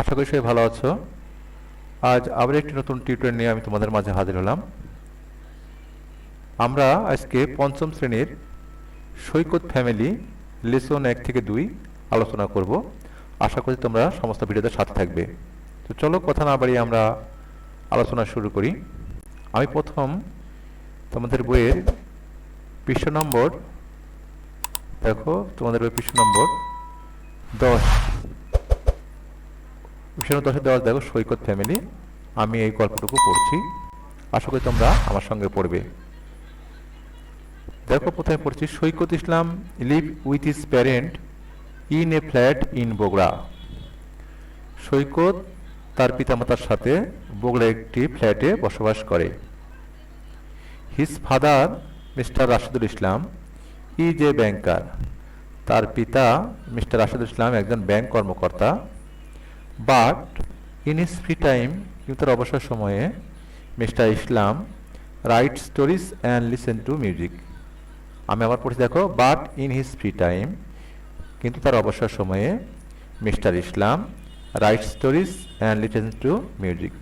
আশা করি সবাই ভালো আছো। আজ আবার একটি নতুন টিউটোরিয়াল নিয়ে আমি তোমাদের মাঝে হাজির হলাম। আমরা আজকে পঞ্চম শ্রেণির সৈকত ফ্যামিলি লেসন এক থেকে দুই আলোচনা করব। আশা করি তোমরা সমস্ত ভিডিওতে সাথে থাকবে। তো চলো কথা না বাড়িয়ে আমরা আলোচনা শুরু করি। আমি প্রথম তোমাদের বইয়ের পৃষ্ঠ নম্বর, দেখো তোমাদের বই পৃষ্ঠ নম্বর দশ। পৃষ্ঠ দশে দেখো, সৈকত ফ্যামিলি আমি এই গল্পটুকু পড়ছি। আশা করি তোমরা আমার সঙ্গে পড়বে। দেখো, প্রথমে পড়ছি, Saikat Islam live with his parent in a flat in Bogura Saikat তার পিতামাতার সাথে বগুড়া একটি ফ্ল্যাটে বসবাস করে। His father Mr Rashidul Islam is a banker তার পিতা মিস্টার রাশিদুল ইসলাম একজন ব্যাংক কর্মকর্তা। But in his free time কিন্তু তার অবসর সময়ে, Mr Islam write stories and listen to music. আমি আবার পড়ছি, দেখো but in his free time কিন্তু তার অবসর সময়ে, Mr Islam write stories and listen to music.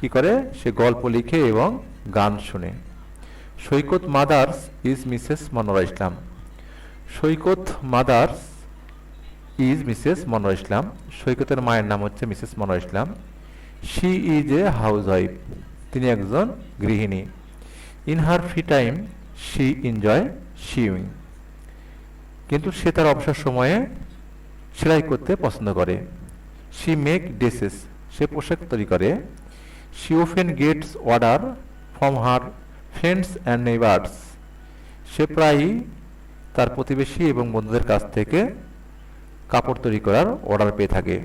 কী করে? সে গল্প লিখে এবং গান শুনে। Saikat mother's is Mrs Manora Islam. Saikat mother's is Mrs Manora Islam সৈকতের মায়ের নাম হচ্ছে Mrs Manora Islam she is a housewife তিনি একজন গৃহিণী। In her free time she enjoy sewing কিন্তু সে তার অবসর সময়ে সেলাই করতে পছন্দ করে। শি মেক ড্রেসেস সে পোশাক তৈরি করে। She often gets order from her friends and neighbours সে প্রায়ই তার প্রতিবেশী এবং বন্ধুদের কাছ থেকে কাপড় তৈরি করার অর্ডার পেয়ে থাকে।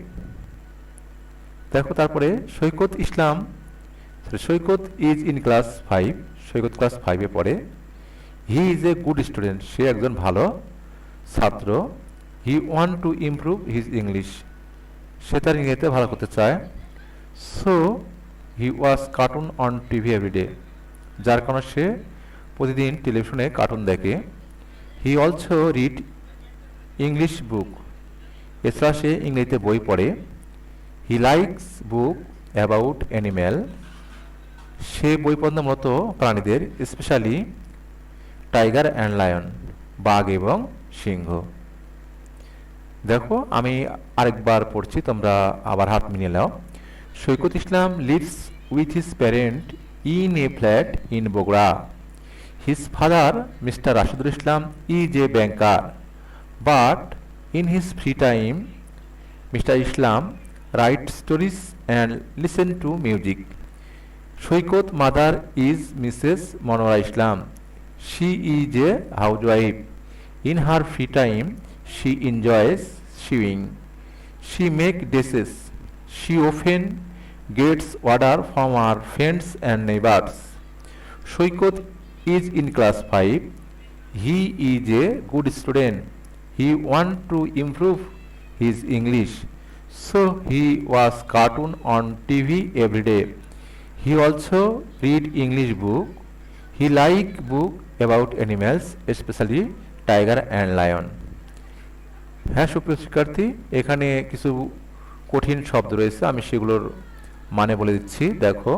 দেখো তারপরে Saikat Islam Saikat is in class five Saikat class ফাইভে পড়ে he is a good student সে একজন ভালো ছাত্র he want to improve his English সে তার ইংরেজিতে ভালো করতে চায়। So he watch cartoon on TV everyday যার কারণে সে প্রতিদিন টেলিভিশনে কার্টুন দেখে। He also read English book এছাড়া সে ইংরেজিতে বই পড়ে। He likes book about animal সে বই পড়ে মূলত প্রাণীদের স্পেশালি টাইগার অ্যান্ড লায়ন বাঘ এবং সিংহ। দেখো, আমি আরেকবার পড়ছি, তোমরা আবার হাত মিলিয়ে নাও। Saikat Islam lives with his parent in a flat in Bogura his father Mr Rashidul Islam is a banker but in his free time Mr Islam write stories and listen to music Saikat mother is Mrs Manora Islam she is a housewife in her free time she enjoys sewing. She make dresses. She often gets order from her friends and neighbors. Shoykot is in class 5. He is a good student. He want to improve his English. So he was cartoon on TV every day. He also read English book. He like book about animals, especially tiger and lion. হ্যাঁ সুপ্রিয় শিক্ষার্থী এখানে কিছু কঠিন শব্দ রয়েছে আমি সেগুলোর মানে বলে দিচ্ছি দেখো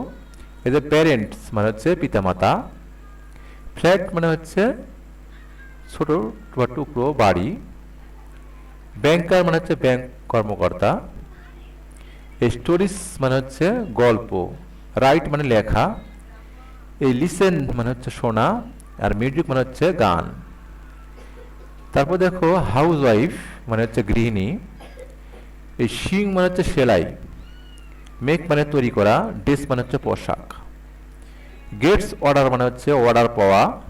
যে প্যারেন্টস মানে হচ্ছে পিতামাতা ফ্ল্যাট মানে হচ্ছে ছোট বা টুকরো বাড়ি। ব্যাংকার মানে হচ্ছে ব্যাংক কর্মকর্তা। স্টোরিজ মানে হচ্ছে গল্প। রাইট মানে লেখা। এই লিসেন মানে হচ্ছে শোনা। আর মিউজিক মানে হচ্ছে গান। তারপর দেখো হাউস ওয়াইফ মানে হচ্ছে গৃহিণী। এই শিং মানে হচ্ছে সেলাই। মেক মানে তৈরি করা। ড্রেস মানে হচ্ছে পোশাক। গেটস অর্ডার মানে হচ্ছে অর্ডার পাওয়া।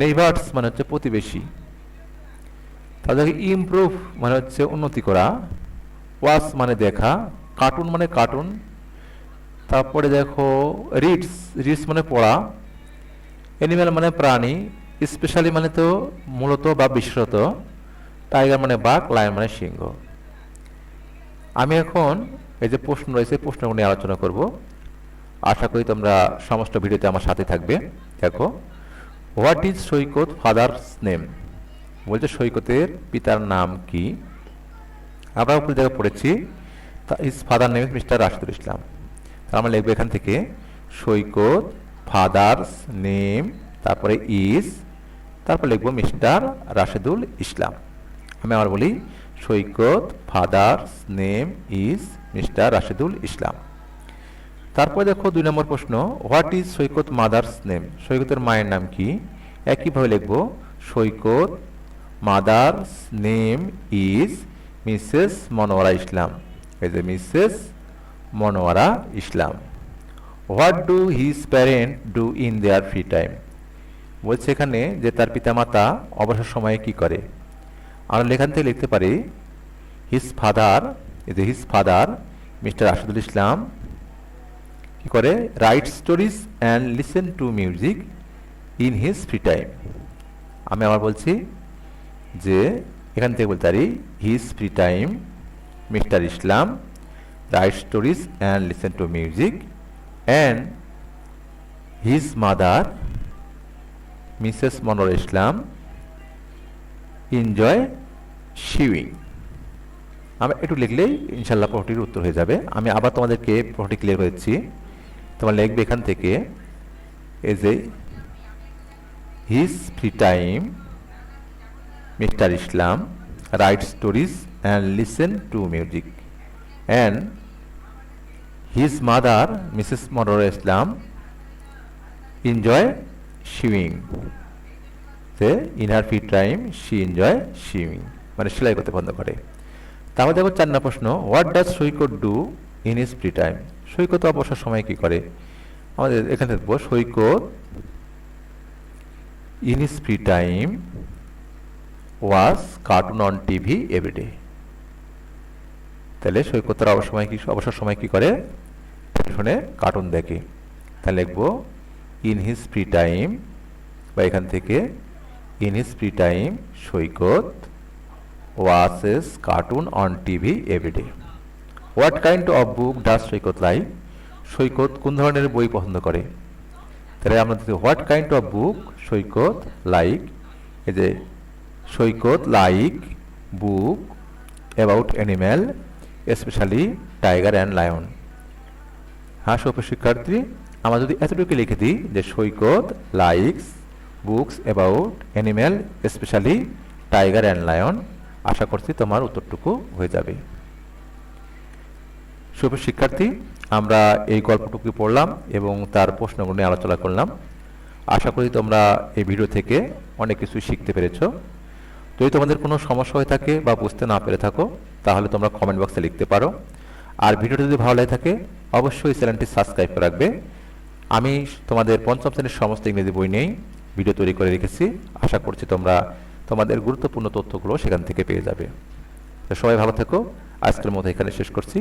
নেইভার্স মানে হচ্ছে প্রতিবেশী। তাদেরকে ইমপ্রুভ মানে হচ্ছে উন্নতি করা ওয়াশ মানে দেখা কার্টুন মানে কার্টুন তারপরে দেখো রিডস রিডস মানে পড়া অ্যানিম্যাল মানে প্রাণী স্পেশালি মানে তো মূলত বা বিশেষত টাইগার মানে বাঘ লায়ন মানে সিংহ। আমি এখন এই যে প্রশ্ন রয়েছে প্রশ্নগুলো নিয়ে আলোচনা করব। আশা করি তোমরা সমস্ত ভিডিওতে আমার সাথে থাকবে। দেখো what is Saikat father's name? বলছে সৈকতের পিতার নাম কি? আমরা উপরে জায়গায় পড়েছি his father name Mr Rashidul Islam. তাহলে আমরা লিখব এখান থেকে, সৈকত ফাদার্স নেম, তারপরে ইজ তারপর লিখব মিস্টার রাশেদুল ইসলাম। আমি আবার বলি, Saikat father's name is Mr Rashedul Islam. তারপরে দেখো দুই নম্বর প্রশ্ন what is Saikat mother's name সৈকতের মায়ের নাম কি? একইভাবে লিখব, Saikat mother's name is Mrs Monowara Islam. এই যে Mrs Monowara Islam. What do his parent do in their free time বলছে এখানে যে তার পিতামাতা অবসর সময়ে কি করে? আমরা লেখান থেকে লিখতে পারি হিজ ফাদার এই যে his father Mr Asadul Islam কি করে? Write stories and listen to music in his free time আমি আবার বলছি যে, এখান থেকে বলতে পারি his free time Mr Islam write stories and listen to music and his mother Mrs Monor Islam enjoy sewing আমরা একটু লিখলেই ইনশাল্লাহ প্রশ্নটির উত্তর হয়ে যাবে। আমি আবার তোমাদেরকে প্রশ্নটি ক্লিয়ার করেছি। তোমার লিখবে এখান থেকে as a his free time Mr Islam write stories and listen to music and his mother Mrs Manora Islam enjoy sewing say in her free time she enjoy sewing মানে সেলাই করতে বন্ধ করে। তাহলে দেখো চার নম্বর প্রশ্ন what does Saikat do in his free time Saikat অবসর সময় কি করে? আমাদের এখানে দেখব, Saikat in his free time watch cartoon on TV everyday তাহলে সৈকতের অবসর সময় কি, অবসর সময় কি করে? টেলিফোনে কার্টুন দেখে। তাহলে লিখব ইন হিজ ফ্রি টাইম বা এখান থেকে in his free time Saikat watches cartoon on TV everyday what kind of book does Saikat like Saikat কোন ধরনের বই পছন্দ করে? তাহলে আমরা what kind of book Saikat like এই যে Saikat like book about animal specially tiger and lion হ্যাঁ সব শিক্ষার্থী, আমরা যদি এতটুকু লিখে দিই যে Saikat likes books about animal specially tiger and lion আশা করছি তোমার উত্তরটুকু হয়ে যাবে। শুভ শিক্ষার্থী, আমরা এই গল্পটুকু পড়লাম এবং তার প্রশ্নগুলো নিয়ে আলোচনা করলাম। আশা করি তোমরা এই ভিডিও থেকে অনেক কিছু শিখতে পেরেছ। যদি তোমাদের কোনো সমস্যা হয়ে থাকে বা বুঝতে না পেরে থাকো, তাহলে তোমরা কমেন্ট বক্সে লিখতে পারো। আর ভিডিওটি যদি ভালো লাগে থাকে, অবশ্যই চ্যানেলটি সাবস্ক্রাইব করে রাখবে। আমি তোমাদের পঞ্চম শ্রেণির সমস্ত ইংরেজি বই নিয়েই ভিডিও তৈরি করে রেখেছি। আশা করছি তোমরা তোমাদের গুরুত্বপূর্ণ তথ্যগুলো সেখান থেকে পেয়ে যাবে। তো সবাই ভালো থেকো। আজকের মতো এখানে শেষ করছি।